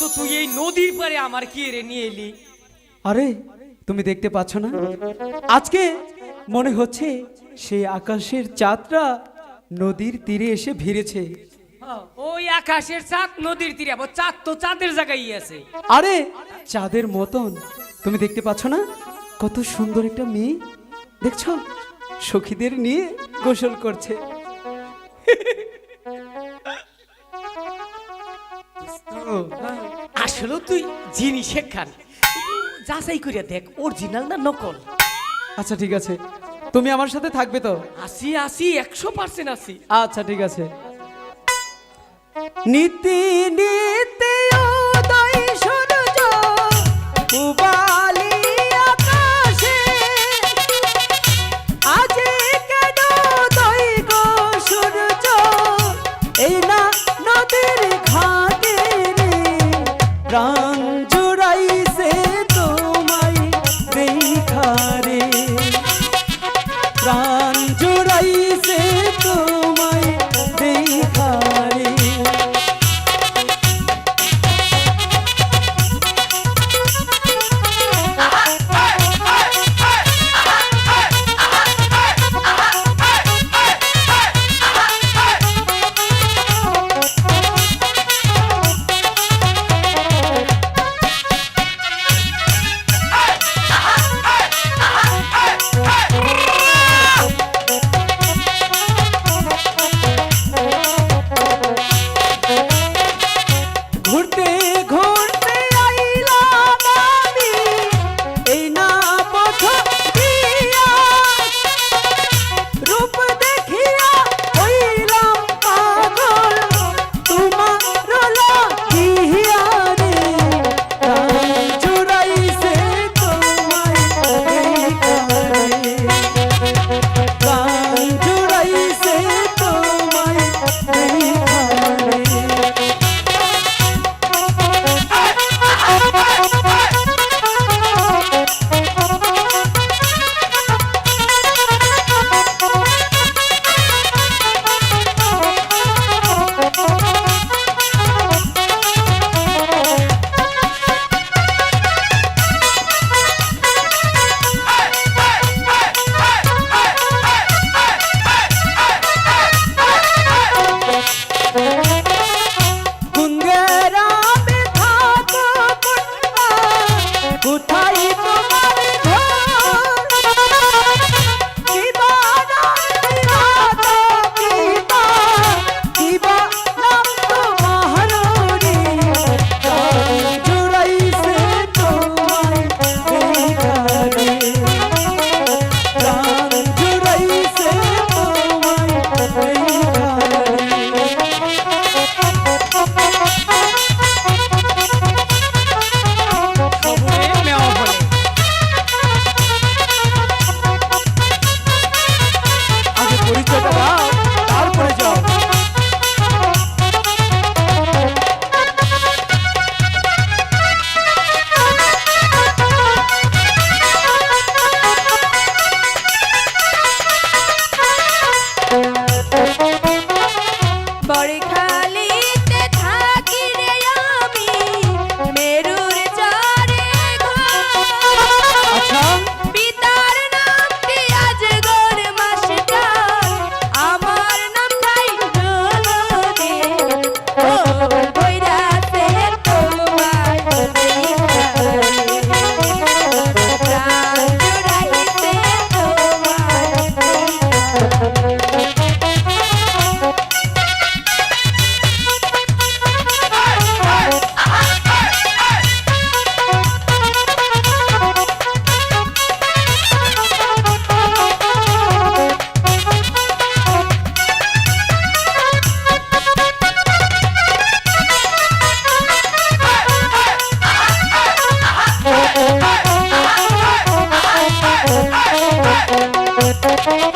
তো তুই এই নদীর পারে আমার কি রে নিয়ে এলি? আরে তুমি দেখতে পাচ্ছ না? আজকে মনে হচ্ছে সেই আকাশের চাঁদটা নদীর তীরে এসে ভিড়েছে। হ্যাঁ, ওই আকাশের চাঁদ নদীর তীরে আবার চাঁদ তো চাঁদের জায়গায় আছে। আরে চাঁদের মতন। তুমি দেখতে পাচ্ছ না? কত সুন্দর একটা মেয়ে। দেখছ? সখীদের নিয়ে গোসল করছে। আসলে তুই জিনিস শেখান যাচাই করে দেখ অরিজিনাল না নকল। আচ্ছা ঠিক আছে। তুমি আমার সাথে থাকবে তো? আসি আসি একশো পার্সেন্ট আসি। আচ্ছা ঠিক আছে। নীতি নীতি উদয় সূর্য body count. Thank you.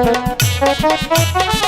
Thank you.